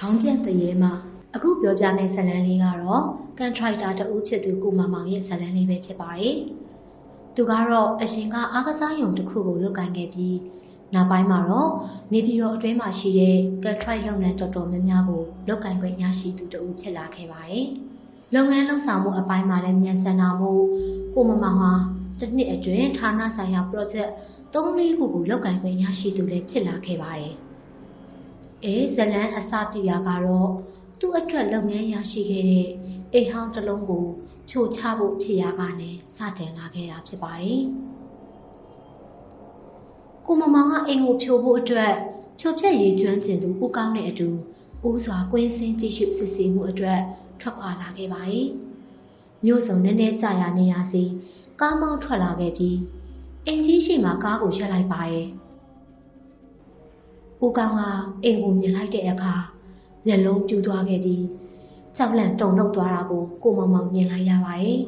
ခေါင်းကျက်တရေမှာအခုပြောပြမယ့်ဇာတ်လမ်းလေးကတော့ကန်ထရိုက်တာတဦးဖြစ်သူကိုမမောင်ရဲ့ဇာတ်လမ်းလေးပဲဖြစ်ပါတယ်။သူကတော့အရင်ကအားကစားရုံတစ်ခုကိုလုပ်ကိုင်ခဲ့ပြီးနောက်ပိုင်းမှာတော့နေပြည်တော်အတွင်းမှာရှိတဲ့ကန်ထရိုက်လုပ်ငန်းတော်တော်များများကိုလုပ်ကိုင်ခွင့်ရရှိသူတဦးဖြစ်လာခဲ့ပါတယ်။လုပ်ငန်းလုပ်ဆောင်မှုအပိုင်းမှာလည်းမြန်ဆန်တာမို့ကိုမမောင်ဟာတစ်နှစ်အတွင်းဌာနဆိုင်ရာ project 3-4ခုကိုလုပ်ကိုင်ခွင့်ရရှိသူလည်းဖြစ်လာခဲ့ပါတယ်။ အဲဇလန်းအစပြုရာကတော့သူ့အတွက်လုပ်ငန်းရရှိခဲ့တဲ့အိမ်ဟောင်းတစ်လုံးကိုချိုချဖို့ဖြစ်ရာကနေစတင်လာခဲ့တာဖြစ်ပါတယ်။ကိုမမောင်ကအိမ်ကိုဖြိုဖို့အတွက်ဖြိုဖြက်ရေးကျွမ်းကျင်သူဦးကောင်းတဲ့အတူဦးစွာကွင်းစင်းကြည့်ရှုစစ်ဆေးမှုအတွက်ထွက်ခွာလာခဲ့ပါတယ်။မြို့စုံနည်းနည်းကြာရနေရစီကားမောင်းထွက်လာခဲ့ပြီးအင်ကြီးရှိမှကားကိုရပ်လိုက်ပါတယ်။ ဦးကောင်းကအိမ်ကိုမြင်လိုက်တဲ့အခါမျက်လုံးပြူသွားခဲ့ပြီးကြောက်လန့်တုန်လှုပ်သွားတာကိုကိုမောင်မောင်မြင်လိုက်ရပါတယ်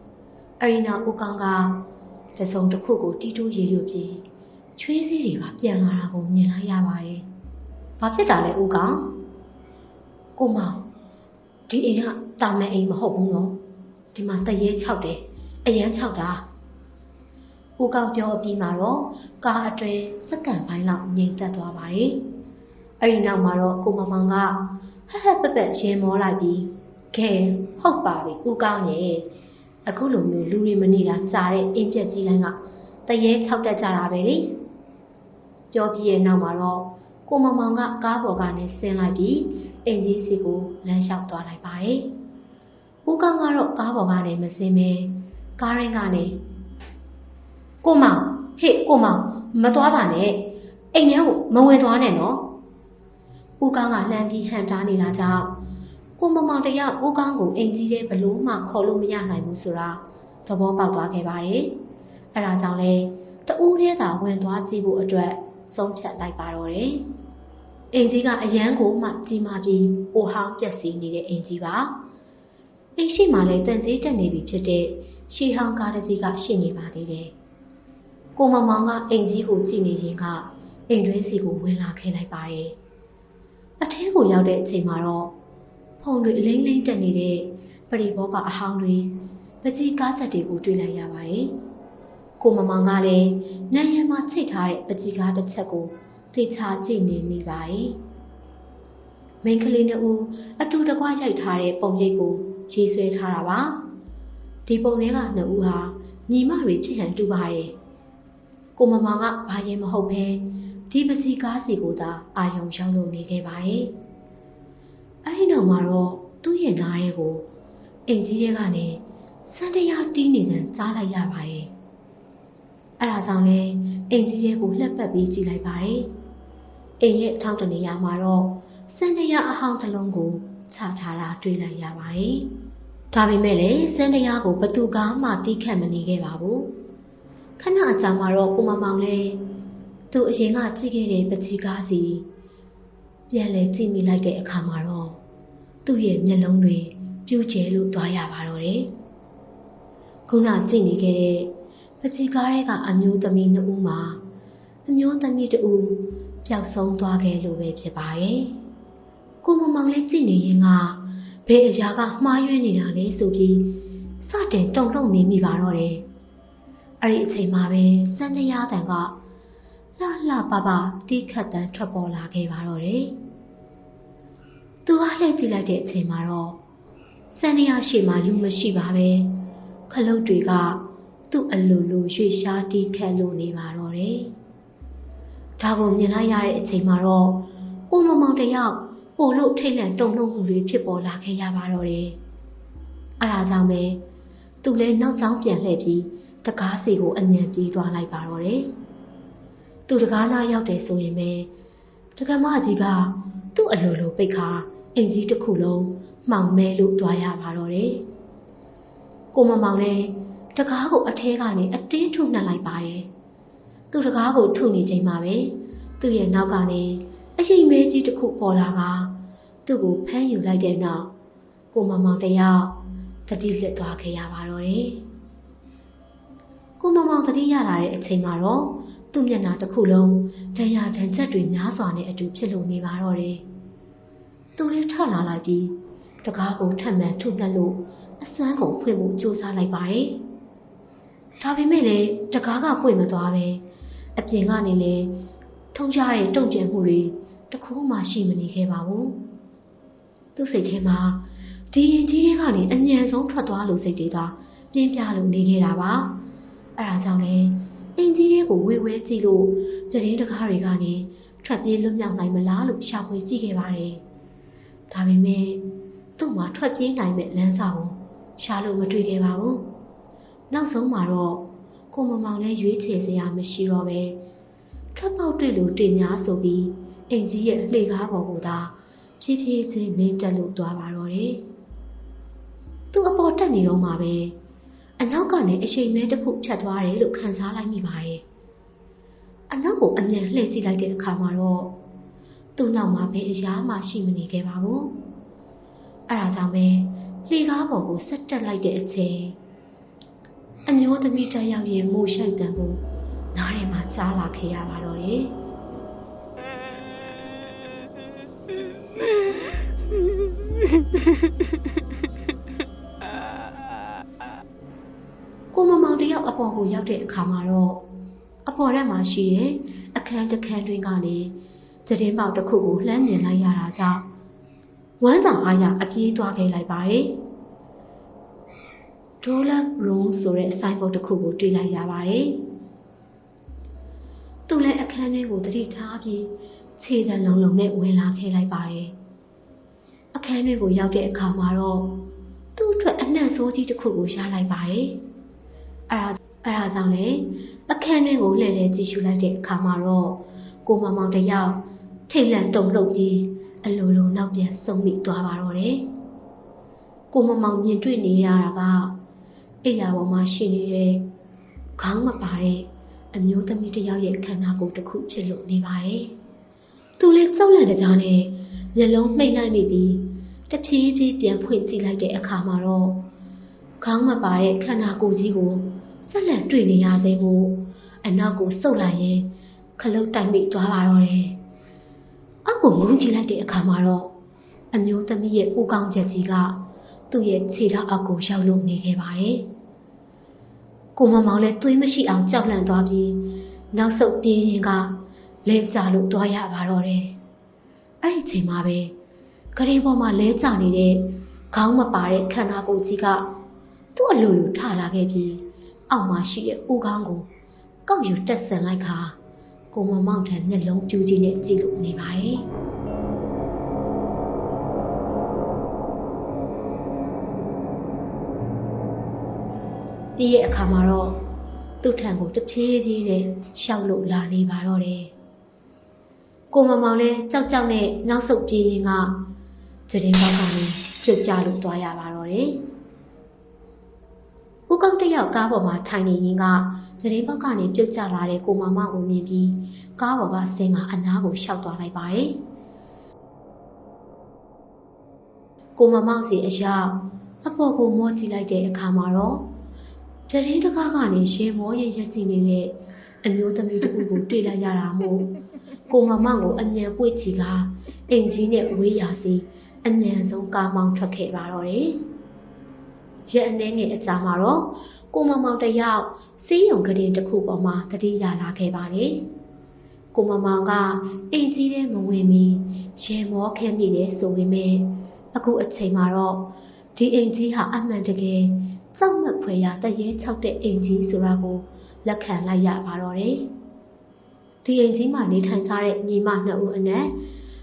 ။အဲဒီနောက်ဦးကောင်းကတစုံတစ်ခုကိုတီးတိုးရေရွပြီးချွေးစည်းတွေပါပြန်လာတာကိုမြင်လိုက်ရပါတယ်။ဘာဖြစ်တာလဲဦးကောင်း။ကိုမောင်ဒီအိမ်ကတာမန်အိမ်မဟုတ်ဘူးနော်။ဒီမှာတရေ၆တယ်။အရန်၆တာ။ ဦးကောင်းပြောအပြီးမှာတော့ကားအတွင်းစက္ကန့်ပိုင်းလောက်ငြိမ်သက်သွားပါတယ်။အဲဒီနောက်မှာတော့ကိုမမောင်ကဟက်ဟက်ပက်ပက်ရင်မောလိုက်ပြီးခဲဟုတ်ပါပြီဦးကောင်းရဲ့အခုလိုမျိုးလူတွေမနေတာကြားတဲ့အိမ်ပြက်ကြီးတိုင်းကတရေ၆တက်ကြတာပဲလေပြောပြရဲ့နောက်မှာတော့ကိုမမောင်ကကားပေါ်ကနေဆင်းလိုက်ပြီးအိမ်ကြီးစီကိုလမ်းလျှောက်သွားလိုက်ပါတယ်ဦးကောင်းကတော့ကားပေါ်ကနေမဆင်းပဲကားရင်းကနေ ကိုမောင်ဟေ့ကိုမောင်မသွားပါနဲ့အိမ်ထဲကိုမဝင်သွားနဲ့နော်ဦးကောင်းကလှမ်းပြီးဟန်တားနေတာကြောင့်ကိုမမောင်တယောက်ဦးကောင်းကိုအိမ်ကြီးထဲဘလို့မှခေါ်လို့မရနိုင်ဘူးဆိုတာသဘောပေါက်သွားခဲ့ပါတယ်။အဲဒါကြောင့်လဲတူးထဲသာဝင်သွားကြည့်ဖို့အတွက်ဆုံးဖြတ်လိုက်ပါတော့တယ်။အိမ်ကြီးကအရန်ကိုမှကြီးမားပြီးအိုဟောင်းပြက်စီးနေတဲ့အိမ်ကြီးပါ။အိမ်ရှိမှလည်းတန်ကြီးတက်နေပြီဖြစ်တဲ့ရှီဟောင်းကားတစ်စီးကရှိနေပါသေးတယ်။ ကိုမမောင်ကအိမ်ကြီးကိုကြည့်နေရင်ကအိမ်တွင်းစီကိုဝင်လာခဲ့လိုက်ပါတယ်။အထဲကိုရောက်တဲ့အချိန်မှာတော့ဖုန်တွေအလိမ့်လိမ့်တက်နေတဲ့ပရိဘောကအဟောင်းတွေပကြီးကားဆက်တွေကိုတွေ့လိုက်ရပါတယ်။ကိုမမောင်ကလည်းနန်းရံမှာချိတ်ထားတဲ့ပကြီးကားတစ်ချက်ကိုသိချာကြည့်နေမိပါတယ်။မိန်းကလေးနှစ်ဦးအတူတကွရိုက်ထားတဲ့ပုံရိပ်ကိုရေးဆွဲထားတာပါ။ဒီပုံတွေကနှစ်ဦးဟာညီမတွေဖြစ်ဟန်တူပါတယ်။ ကိုမမောင်ကဘာရင်မဟုတ်ဘဲဒီပစီကားစီကိုသာအာယုံရောက်လို့နေခဲ့ပါတယ်။အဲဒီနောက်မှာတော့သူ့ရဲ့နားရဲကိုအိမ်ကြီးရဲ့ကနေစံတရားတီးနေတယ်ကြားလိုက်ရပါတယ်။အဲဒါကြောင့်လဲအိမ်ကြီးရဲ့ကိုလှက်ပတ်ပြီးကြည့်လိုက်ပါတယ်။အိမ်ရဲ့အထောက်တနေရာမှာတော့စံတရားအဟောင်းတစ်လုံးကိုချထားတာတွေ့လိုက်ရပါတယ်။ဒါပေမဲ့လည်းစံတရားကိုဘသူကမှတီးခတ်မနေခဲ့ပါဘူး။ ခဏအကြာမှာတော့ကိုမမောင်လည်းသူအရင်ကကြည့်ခဲ့တဲ့ပကြီးကားစီပြန်လဲကြည့်မိလိုက်တဲ့အခါမှာတော့သူ့ရဲ့မျက်လုံးတွေပြူးကျဲလို့သွားရပါတော့တယ်။ခုနကြည့်နေခဲ့တဲ့ပကြီးကားတွေကအမျိုးသမီးနှစ်ဦးမှာအမျိုးသမီးတဦးပျောက်ဆုံးသွားခဲ့လို့ပဲဖြစ်ပါရဲ့။ကိုမမောင်လေးကြည့်နေရင်ကဘယ်အရာကမှားယွင်းနေတာလဲဆိုပြီးစတင်တုန်လှုပ်နေမိပါတော့တယ်။ အဲ့ဒီအချိန်မှာပဲစံရရတန်ကလှလှပပတီးခတ်တန်းထွက်ပေါ်လာခဲ့ပါတော့တယ်။သူကလှည့်ကြည့်လိုက်တဲ့အချိန်မှာတော့စံနေရရှိမှလူမရှိပါပဲ။ခလုတ်တွေကသူ့အလိုလိုရွှေရှားတီးခတ်လို့နေပါတော့တယ်။ဒါကိုမြင်လိုက်ရတဲ့အချိန်မှာတော့ဦးမမောင်တယောက်ပို့လို့ထိတ်လန့်တုန်လှုပ်မှုတွေဖြစ်ပေါ်လာခဲ့ရပါတော့တယ်။အဲဒါကြောင့်ပဲသူလည်းနောက်ကျောင်းပြန်လှည့်ပြီး တကားစီကိုအညံပြေးသွားလိုက်ပါတော့တယ်။သူတကားနာရောက်တယ်ဆိုရင်ပဲတက္ကမကြီးကသူ့အလိုလိုပိတ်ခါအင်ကြီးတစ်ခုလုံးမှောင်မဲလို့သွားရပါတော့တယ်။ကိုမမောင်လည်းတကားကိုအထဲကနေအတင်းထုနှက်လိုက်ပါတယ်။သူတကားကိုထုနေချိန်မှာပဲသူ့ရဲ့နောက်ကနေအရှိန်မဲကြီးတစ်ခုပေါ်လာကသူ့ကိုဖမ်းယူလိုက်တဲ့နောက်ကိုမမောင်တယောက်တတိလစ်သွားခဲ့ရပါတော့တယ်။ ကိုမမောင်တတိရလာတဲ့အချိန်မှာတော့သူ့မျက်နှာတစ်ခုလုံးဒဏ်ရာဒဏ်ချက်တွေများစွာနဲ့အတူဖြစ်လို့နေပါတော့တယ်။သူလည်းထလာလိုက်ပြီးတကားကိုထပ်မံထုတ်နှက်လို့အစွမ်းကုန်ဖွင့်ဖို့ကြိုးစားလိုက်ပါတယ်။ဒါပေမဲ့လည်းတကားကဖွင့်မသွားပဲအပြင်ကနေလည်းထုံးကြတဲ့တုံ့ပြန်မှုတွေတစ်ခုမှရှိမနေခဲ့ပါဘူး။သူ့စိတ်ထဲမှာဒီရင်ကြီးတွေကနေအញ្ញံဆုံးထွက်သွားလို့စိတ်တွေကပြင်းပြလို့နေခဲ့တာပါ။ အဲဒါကြောင့်လည်းအင်ကြီးတွေကိုဝေဝဲကြည့်လို့တရင်တကားတွေကနေထွက်ပြေးလွတ်မြောက်နိုင်မလားလို့ရှာဖွေကြည့်ခဲ့ပါတယ်။ဒါပေမဲ့သူ့မှာထွက်ပြေးနိုင်မဲ့လမ်းစာကိုရှာလို့မတွေ့ခဲ့ပါဘူး။နောက်ဆုံးမှာတော့ကိုမမောင်လည်းရွေးချယ်စရာမရှိတော့ပဲထွက်ပေါက်တွေ့လို့တင်ညာဆိုပြီးအင်ကြီးရဲ့လှေကားပေါ်ကိုသာဖြည်းဖြည်းချင်းနေတက်လို့သွားပါတော့တယ်။သူ့အပေါ်တက်နေတော့မှပဲ အနောက်ကနေအရှိန်မဲတစ်ခုဖြတ်သွားတယ်လို့ခံစားလိုက်မိပါတယ်။အနောက်ကိုအမြန်လှည့်ကြည့်လိုက်တဲ့အခါမှာတော့သူ့နောက်မှာဘယ်အရာမှရှိမနေခဲ့ပါဘူး။အဲဒါကြောင့်ပဲလှေကားပေါ်ကိုဆက်တက်လိုက်တဲ့အချိန်အမျိုးသမီးတစ်ယောက်ရဲ့မိုးရှိုက်တံကိုနားထဲမှာကြားလာခဲ့ရပါတော့တယ်။ တယောက်အပေါ်ကိုရောက်တဲ့အခါမှာတော့အပေါ်ထဲမှာရှိတဲ့အခန်းတစ်ခန်းတွင်းကနေသတင်းပေါက်တစ်ခုကိုလှမ်းမြင်လိုက်ရတာကြောင့်ဝမ်းသာအားရအပြေးသွားခဲ့လိုက်ပါတယ်။ Dollar Room ဆိုတဲ့ဆိုင်ဘုတ်တစ်ခုကိုတွေ့လိုက်ရပါတယ်။သူလည်းအခန်းထဲကိုတတိထားပြီးခြေတံလုံးလုံးနဲ့ဝင်လာခဲ့လိုက်ပါတယ်။အခန်းထဲကိုရောက်တဲ့အခါမှာတော့သူ့အတွက်အနှံ့စိုးကြီးတစ်ခုကိုရလိုက်ပါတယ်။ အဲဒါအဲဒါကြောင့်လေအခန်းထဲကိုလှည့်လည်ကြည့်ရှုလိုက်တဲ့အခါမှာတော့ကိုမမောင်တယောက်ထိတ်လန့်တုန်လှုပ်ပြီးအလိုလိုနောက်ပြန်ဆုံမိသွားပါတော့တယ်။ကိုမမောင်မြင်တွေ့နေရတာကအိယာပေါ်မှာရှိနေတဲ့ခေါင်းမပါတဲ့အမျိုးသမီးတစ်ယောက်ရဲ့ခန္ဓာကိုယ်တစ်ခုဖြစ်လို့နေပါတယ်။သူလည်းစောက်လန့်တကြားနဲ့မျက်လုံးမှိတ်လိုက်မိပြီးတဖြည်းဖြည်းပြန်ဖွင့်ကြည့်လိုက်တဲ့အခါမှာတော့ခေါင်းမပါတဲ့ခန္ဓာကိုယ်ကြီးကို ဆက်လက်တွေ့နေရသေးဘူးအနောက်ကိုစုပ်လိုက်ရင်ခလုတ်တိုက်မိသွားပါတော့တယ်။အောက်ကိုငုံကြည့်လိုက်တဲ့အခါမှာတော့အမျိုးသမီးရဲ့ဦးကောင်းချက်ကြီးကသူ့ရဲ့ခြေထောက်အောက်ကိုရောက်လို့နေခဲ့ပါတယ်။ကိုမမောင်လည်းသွေးမရှိအောင်ကြောက်လန့်သွားပြီးနောက်ဆုတ်ပြေးရင်ကလဲကျလို့သွားရပါတော့တယ်။အဲ့ဒီချိန်မှာပဲဂရေပေါ်မှာလဲကျနေတဲ့ခေါင်းမပါတဲ့ခန္ဓာကိုယ်ကြီးကသူ့အလိုလိုထလာခဲ့ပြီး အောက်မှာရှိတဲ့ဦးခေါင်းကိုကောက်ယူတက်ဆန်လိုက်ခါကိုမမောင်ထံမျက်လုံးပြူးကြီးနဲ့ကြည့်လို့နေပါတယ်။ပြီးရဲ့အခါမှာတော့သူ့ထံကိုတဖြည်းဖြည်းနဲ့ရှောက်လို့လာနေပါတော့တယ်။ကိုမမောင်လည်းကြောက်ကြောက်နဲ့နောက်ဆုတ်ပြေးရင်းကသတင်းပေါက်ကနေပြုတ်ကျလို့သွားရပါတော့တယ်။ ဦးကောက်တယောက်ကားပေါ်မှာထိုင်နေရင်းကသတင်းပေါက်ကနေပြုတ်ကျလာတဲ့ကိုမမောင်ကိုမြင်ပြီးကားပေါ်ကဆင်းကအနားကိုရှောက်သွားလိုက်ပါတယ်။ကိုမမောင်စီအရာအပေါ်ကိုမောကြည့်လိုက်တဲ့အခါမှာတော့တရင်တကားကနေရှင်မောရဲ့ရက်စီနေတဲ့အမျိုးသမီးတူကိုတွေ့လိုက်ရတာမို့ကိုမမောင်ကိုအမြန်ပွေ့ချီကအင်ကြီးနဲ့ဝေးရာစီအမြန်ဆုံးကားမောင်းထွက်ခဲ့ပါတော့တယ်။ ရက်အနေငယ်အကြာမှာတော့ကိုမမောင်တယောက်စီးရုံကလေးတစ်ခုပေါ်မှာတတိယလာခဲ့ပါလေ။ကိုမမောင်ကအင်ကြီးထဲမဝင်မီရေမောခဲမိတယ်ဆိုပေမဲ့အခုအချိန်မှာတော့ဒီအင်ကြီးဟာအမှန်တကယ်စောက်မက်ဖွယ်ရာတရေချောက်တဲ့အိမ်ကြီးဆိုတာကိုလက်ခံလိုက်ရပါတော့တယ်။ဒီအိမ်ကြီးမှာနေထိုင်ကြတဲ့ညီမနှစ်ဦးအနက်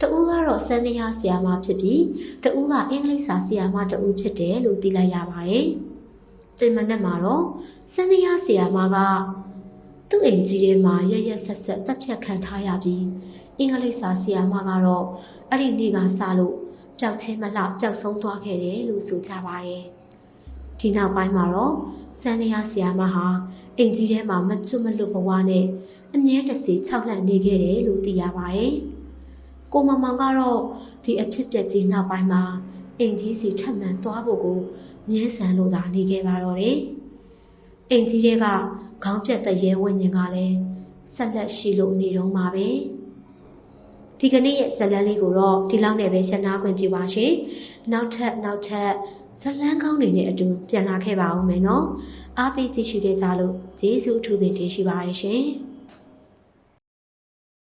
တဦးကတော့ စန္ဒယာဆရာမဖြစ်ပြီးတဦးကအင်္ဂလိပ်စာဆရာမတဦးဖြစ်တယ်လို့သိလိုက်ရပါတယ်။တင်မနဲ့မှာတော့စန္ဒယာဆရာမကသူ့အိမ်ကြီးထဲမှာရရက်ဆက်ဆက်တက်ဖြတ်ခံထားရပြီးအင်္ဂလိပ်စာဆရာမကတော့အဲ့ဒီနေ့ကစလို့ကြောက်ချင်းမလှကြောက်ဆုံးသွားခဲ့တယ်လို့ဆိုကြပါတယ်။ဒီနောက်ပိုင်းမှာတော့စန္ဒယာဆရာမဟာအိမ်ကြီးထဲမှာမကျွတ်မလွတ်ဘဝနဲ့အမြဲတစေခြောက်လှန့်နေခဲ့တယ်လို့သိရပါတယ်။ ကိုမမောင်ကတော့ဒီအဖြစ်ပြက်ကြီးနောက်ပိုင်းမှာအိမ်ကြီးစီထပ်မံသွားဖို့ကိုမြဲဆန်လို့သာနေခဲ့ပါတော့တယ်။အိမ်ကြီးတွေကခေါင်းပြက်တဲ့ရဲဝိညာဉ်ကလည်းဆက်လက်ရှိလို့နေတော့မှာပဲ။ဒီကနေ့ရဲ့ဇာတ်လမ်းလေးကိုတော့ဒီလောက်နဲ့ပဲရှင်းနာခွင့်ပြုပါရှင်နောက်ထပ်နောက်ထပ်ဇာတ်လမ်းကောင်းတွေနဲ့အတူပြန်လာခဲ့ပါဦးမယ်နော်အားပေးကြည့်ရှုတဲ့ကြလို့ကျေးဇူးအထူးပင်တင်ရှိပါရရှင်